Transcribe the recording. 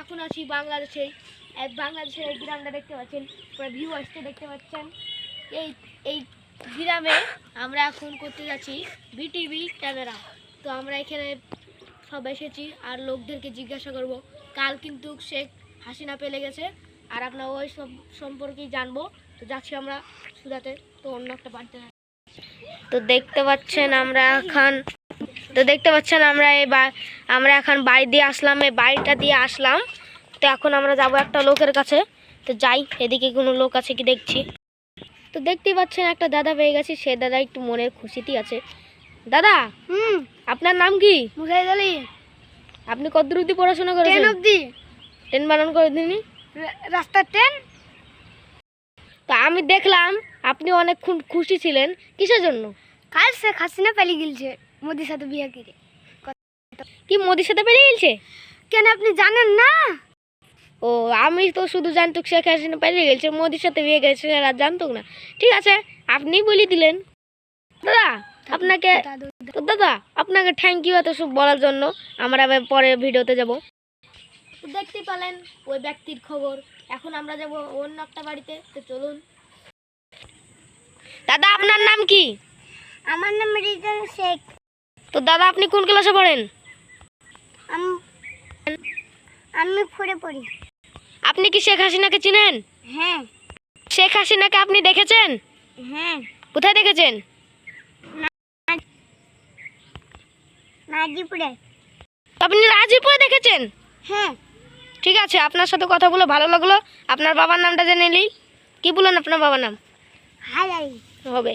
এখন আছি বাংলাদেশে বাংলাদেশের এই গ্রামটা দেখতে পাচ্ছেন ভিউ আসতে দেখতে পাচ্ছেন। এই এই গ্রামে আমরা এখন করতে যাচ্ছি বিটিভি ক্যামেরা তো আমরা এখানে সব এসেছি আর লোকদেরকে জিজ্ঞাসা করব, কাল কিন্তু শেখ হাসিনা পেলে গেছে। আর আপনার ওই সব সম্পর্কেই জানব। তো যাচ্ছি আমরা সুদাতে তো অন্য একটা বাড়িতে তো দেখতে পাচ্ছেন আমরা এখন তো দেখতে পাচ্ছেন আমরা এই আমরা এখন বাড়ি দিয়ে আসলাম এই বাড়িটা দিয়ে আসলাম। তো এখন আমরা যাব একটা লোকের কাছে। তো যাই এদিকে কোনো লোক আছে কি দেখছি? তো দেখতেই পাচ্ছেন একটা দাদা পেয়ে গেছি সে দাদা একটু মনের খুশিতেই আছে। দাদা হুম। আপনার নাম কি? মুজাহিদ আলী। আপনি কত দূর অবধি পড়াশোনা ট্রেন করেছেন অবধি। টেন বানান করে দিনই রাস্তার ট্রেন? তো আমি দেখলাম আপনি অনেক খু- খুশি ছিলেন। কিসের জন্য? কাল সে হাসিনা পালিয়ে গেলছে। মোদির সাথে বিয়ে করে। কি মোদির সাথে বেরিয়ে গেছে? কেন আপনি জানেন না? ও আমি তো শুধু জানতুক শেখ হাসিনা পালিয়ে গেছে মোদির সাথে বিয়ে গেছে আর জানতুক না। ঠিক আছে আপনিই বলে দিলেন। দাদা আপনাকে তো দাদা আপনাকে থ্যাংক ইউ এত সব বলার জন্য। আমরা আবার পরে ভিডিওতে যাব। দেখতে পেলেন ওই ব্যক্তির খবর। এখন আমরা যাব অন্য একটা বাড়িতে। তো চলুন। দাদা আপনার নাম কি? আমার নাম রিজন শেখ। তো দাদা আপনি কোন ক্লাসে পড়েন? আমি ফুরে পড়ি আপনি কি শেখ হাসিনাকে চিনেন? হ্যাঁ। শেখ হাসিনাকে আপনি দেখেছেন? হ্যাঁ। কোথায় দেখেছেন? নাজিপুরে আপনি রাজীবপুরে দেখেছেন? হ্যাঁ। ঠিক আছে আপনার সাথে কথা বলে ভালো লাগল। আপনার বাবার নামটা জেনে নিই। কি বলুন আপনার বাবার নাম? আই হবে।